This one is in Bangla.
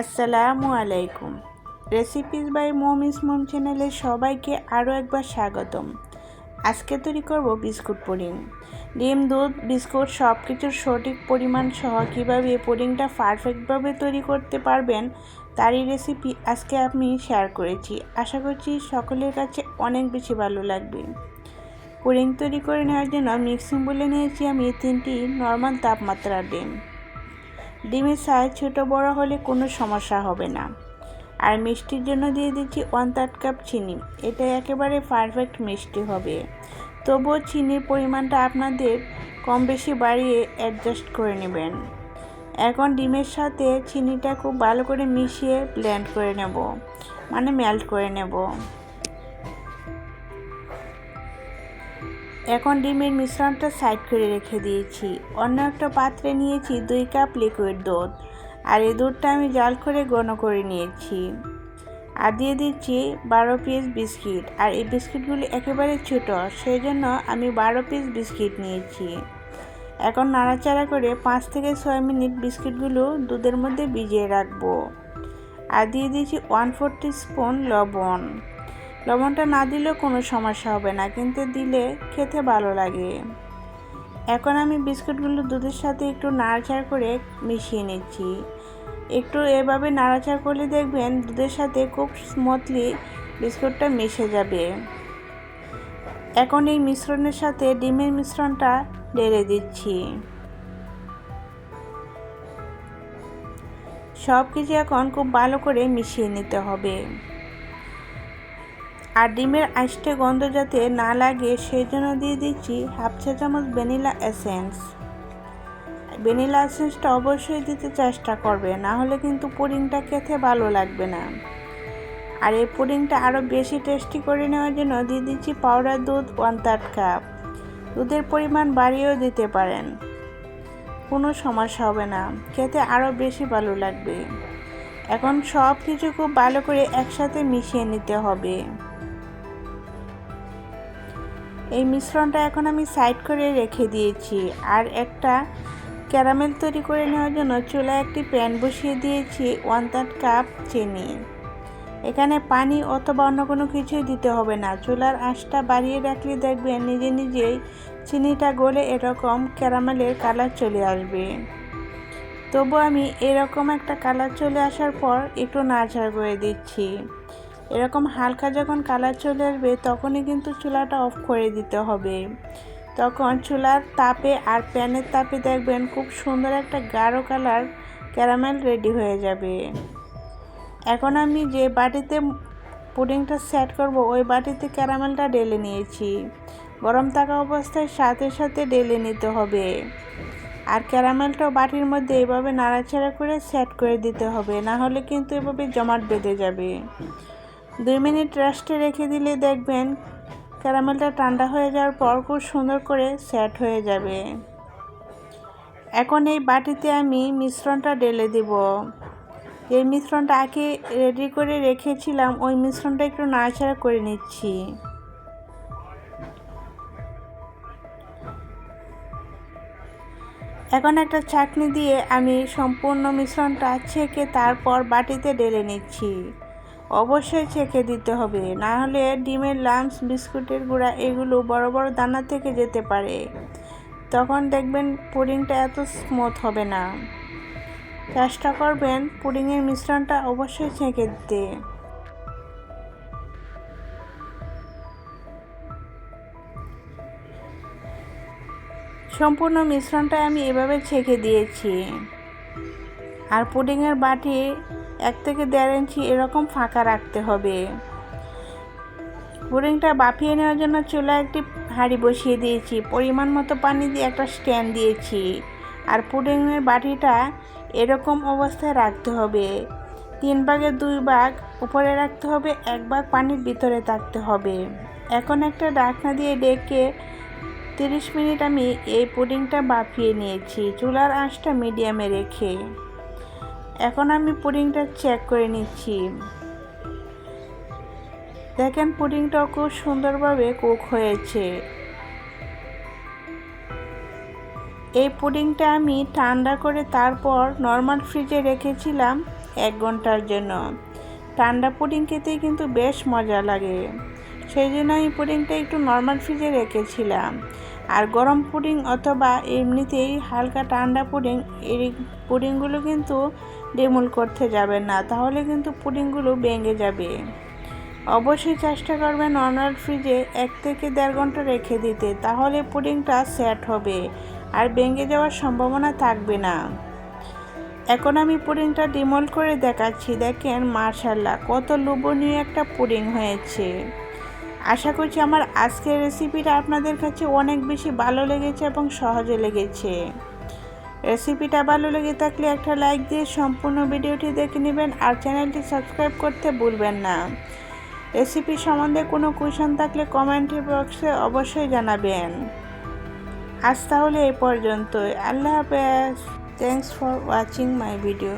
আসসালামু আলাইকুম। রেসিপিস বাই মম চ্যানেলে সবাইকে আরও একবার স্বাগতম। আজকে তৈরি করব বিস্কুট পুডিং। ডিম, দুধ, বিস্কুট সব কিছুর সঠিক পরিমাণ সহ কীভাবে এই পুডিংটা পারফেক্টভাবে তৈরি করতে পারবেন, তারই রেসিপি আজকে আমি শেয়ার করেছি। আশা করছি সকলের কাছে অনেক বেশি ভালো লাগবে। পুডিং তৈরি করে নেওয়ার জন্য মিক্সিং বলে নিয়েছি আমি তিনটি নর্মাল তাপমাত্রার ডিম। ডিমের সাইজ ছোটো বড় হলে কোনো সমস্যা হবে না। আর মিষ্টির জন্য দিয়ে দিচ্ছি ওয়ান থার্ড কাপ চিনি। এটা একেবারে পারফেক্ট মিষ্টি হবে। তবুও চিনির পরিমাণটা আপনাদের কম বেশি বাড়িয়ে অ্যাডজাস্ট করে নেবেন। এখন ডিমের সাথে চিনিটা খুব ভালো করে মিশিয়ে ব্লেন্ড করে নেব। মানে মেল্ট করে নেব। এখন ডিমের মিশ্রণটা সাইড করে রেখে দিয়েছি। অন্য একটা পাত্রে নিয়েছি দুই কাপ লিকুইড দুধ। আর এই দুধটা আমি জাল করে ঘন করে নিয়েছি। আর দিয়ে দিচ্ছি বারো পিস বিস্কিট আর এই বিস্কিটগুলি একেবারে ছোটো সেই জন্য আমি বারো পিস বিস্কিট নিয়েছি। এখন নাড়াচাড়া করে পাঁচ থেকে ছয় মিনিট বিস্কিটগুলো দুধের মধ্যে ভিজিয়ে রাখব। আর দিয়ে দিয়েছি ওয়ান ফোরটি স্পুন লবণ। লবণটা না দিলেও কোনো সমস্যা হবে না, কিন্তু দিলে খেতে ভালো লাগে। এখন আমি বিস্কুটগুলো দুধের সাথে একটু নাড়াচাড়া করে মিশিয়ে নিচ্ছি। একটু এভাবে নাড়াচাড়া করলে দেখবেন দুধের সাথে খুব স্মুথলি বিস্কুটটা মিশে যাবে। এখন এই মিশ্রণের সাথে ডিমের মিশ্রণটা ঢেলে দিচ্ছি। সব কিছু এখন খুব ভালো করে মিশিয়ে নিতে হবে। আর ডিমের আইসটে গন্ধ যাতে না লাগে সেই জন্য দিয়ে দিচ্ছি হাফ চা চামচ ভ্যানিলা এসেন্স। ভ্যানিলা এসেন্সটা অবশ্যই দিতে চেষ্টা করবে, না হলে কিন্তু পুডিংটা খেতে ভালো লাগবে না। আর এই পুডিংটা আরও বেশি টেস্টি করে নেওয়ার জন্য দিয়ে দিচ্ছি পাউডার দুধ ওয়ান থার্ড কাপ। দুধের পরিমাণ বাড়িয়েও দিতে পারেন। কোনো সমস্যা হবে না, খেতে আরও বেশি ভালো লাগবে। এখন সব কিছু খুব ভালো করে একসাথে মিশিয়ে নিতে হবে। এই মিশ্রণটা এখন আমি সাইড করে রেখে দিয়েছি। আর একটা ক্যারামেল তৈরি করে নেওয়ার জন্য চুলায় একটি প্যান বসিয়ে দিয়েছি ওয়ান থার্ড কাপ চিনি। এখানে পানি অথবা অন্য কোনো কিছুই দিতে হবে না। চুলার আঁচটা বাড়িয়ে রাখলে দেখবেন নিজে নিজেই চিনিটা গলে এরকম ক্যারামেলের কালার চলে আসবে। তবু আমি এরকম একটা কালার চলে আসার পর একটু নাড়াচাড়া করে দিচ্ছি। এরকম হালকা যখন কালার চলে আসবে, তখনই কিন্তু চুলাটা অফ করে দিতে হবে। তখন চুলার তাপে আর প্যানের তাপে দেখবেন খুব সুন্দর একটা গাঢ় কালার ক্যারামেল রেডি হয়ে যাবে। এখন আমি যে বাটিতে পুডিংটা সেট করব, ওই বাটিতে ক্যারামেলটা ঢেলে নিয়েছি। গরম থাকা অবস্থায় সাথে সাথে ঢেলে নিতে হবে। আর ক্যারামেলটাও বাটির মধ্যে এভাবে নাড়াচাড়া করে সেট করে দিতে হবে না হলে কিন্তু এভাবে জমাট বেঁধে যাবে। দুই মিনিট রেস্টে রেখে দিলে দেখবেন ক্যারামেলটা ঠান্ডা হয়ে যাওয়ার পর খুব সুন্দর করে সেট হয়ে যাবে। এখন এই বাটিতে আমি মিশ্রণটা ঢেলে দেব। এই মিশ্রণটা আগে রেডি করে রেখেছিলাম, ওই মিশ্রণটা একটু নাড়াচাড়া করে নিচ্ছি। এখন একটা চাটনি দিয়ে আমি সম্পূর্ণ মিশ্রণটা ছেঁকে তারপর বাটিতে ঢেলে নিচ্ছি। অবশ্যই ছেঁকে দিতে হবে, না হলে ডিমের লাঞ্চ বিস্কুটের গুঁড়া এগুলো বড় বড় দানা থেকে যেতে পারে। তখন দেখবেন পুডিংটা এত স্মুথ হবে না। চেষ্টা করবেন পুডিংয়ের মিশ্রণটা অবশ্যই ছেঁকে দিতে। সম্পূর্ণ মিশ্রণটা আমি এভাবে ছেঁকে দিয়েছি। আর পুডিংয়ের বাটি এক থেকে দেড় ইঞ্চি এরকম ফাঁকা রাখতে হবে। পুডিংটা বাফিয়ে নেওয়ার জন্য চুলা একটি হাঁড়ি বসিয়ে দিয়েছি। পরিমাণ মতো পানি দিয়ে একটা স্ট্যান্ড দিয়েছি। আর পুডিংয়ের বাটিটা এরকম অবস্থায় রাখতে হবে। তিন ভাগের দুই ভাগ, উপরে রাখতে হবে, এক ভাগ পানির ভিতরে থাকতে হবে। এখন একটা ডাকনা দিয়ে ডেকে তিরিশ মিনিট আমি এই পুডিংটা বাফিয়ে নিয়েছি। চুলার আঁচটা মিডিয়ামে রেখে। এখন আমি পুডিংটা চেক করে নিচ্ছি। দেখেন পুডিংটাও খুব সুন্দরভাবে কুক হয়েছে। এই পুডিংটা আমি ঠান্ডা করে তারপর নর্মাল ফ্রিজে রেখেছিলাম এক ঘণ্টার জন্য। ঠান্ডা পুডিং খেতেই কিন্তু বেশ মজা লাগে। সেই জন্য আমি পুডিংটা একটু নর্মাল ফ্রিজে রেখেছিলাম। আর গরম পুডিং অথবা এমনিতেই হালকা ঠান্ডা পুডিং, এই পুডিংগুলো কিন্তু ডেমুল করতে যাবেন না, তাহলে কিন্তু পুডিংগুলো ভেঙে যাবে। অবশ্যই চেষ্টা করবেন নর্মাল ফ্রিজে এক থেকে দেড় ঘণ্টা রেখে দিতে, তাহলে পুডিংটা সেট হবে আর ভেঙে যাওয়ার সম্ভাবনা থাকবে না। এখন আমি পুডিংটা ডিমোল্ড করে দেখাচ্ছি, দেখেন মার্শাল্লাহ কত লোভনীয় একটা পুডিং হয়েছে। আশা করছি আমার আজকের রেসিপিটা আপনাদের কাছে অনেক বেশি ভালো লেগেছে এবং সহজে লেগেছে। রেসিপিটা ভালো লেগে থাকলে একটা লাইক দিয়ে সম্পূর্ণ ভিডিওটি দেখে নেবেন আর চ্যানেলটি সাবস্ক্রাইব করতে ভুলবেন না। রেসিপি সম্বন্ধে কোনো কোয়েশন থাকলে কমেন্ট বক্সে অবশ্যই জানাবেন। আজ তাহলে এই পর্যন্তই। আল্লাহ হাফেজ। Thanks for watching my video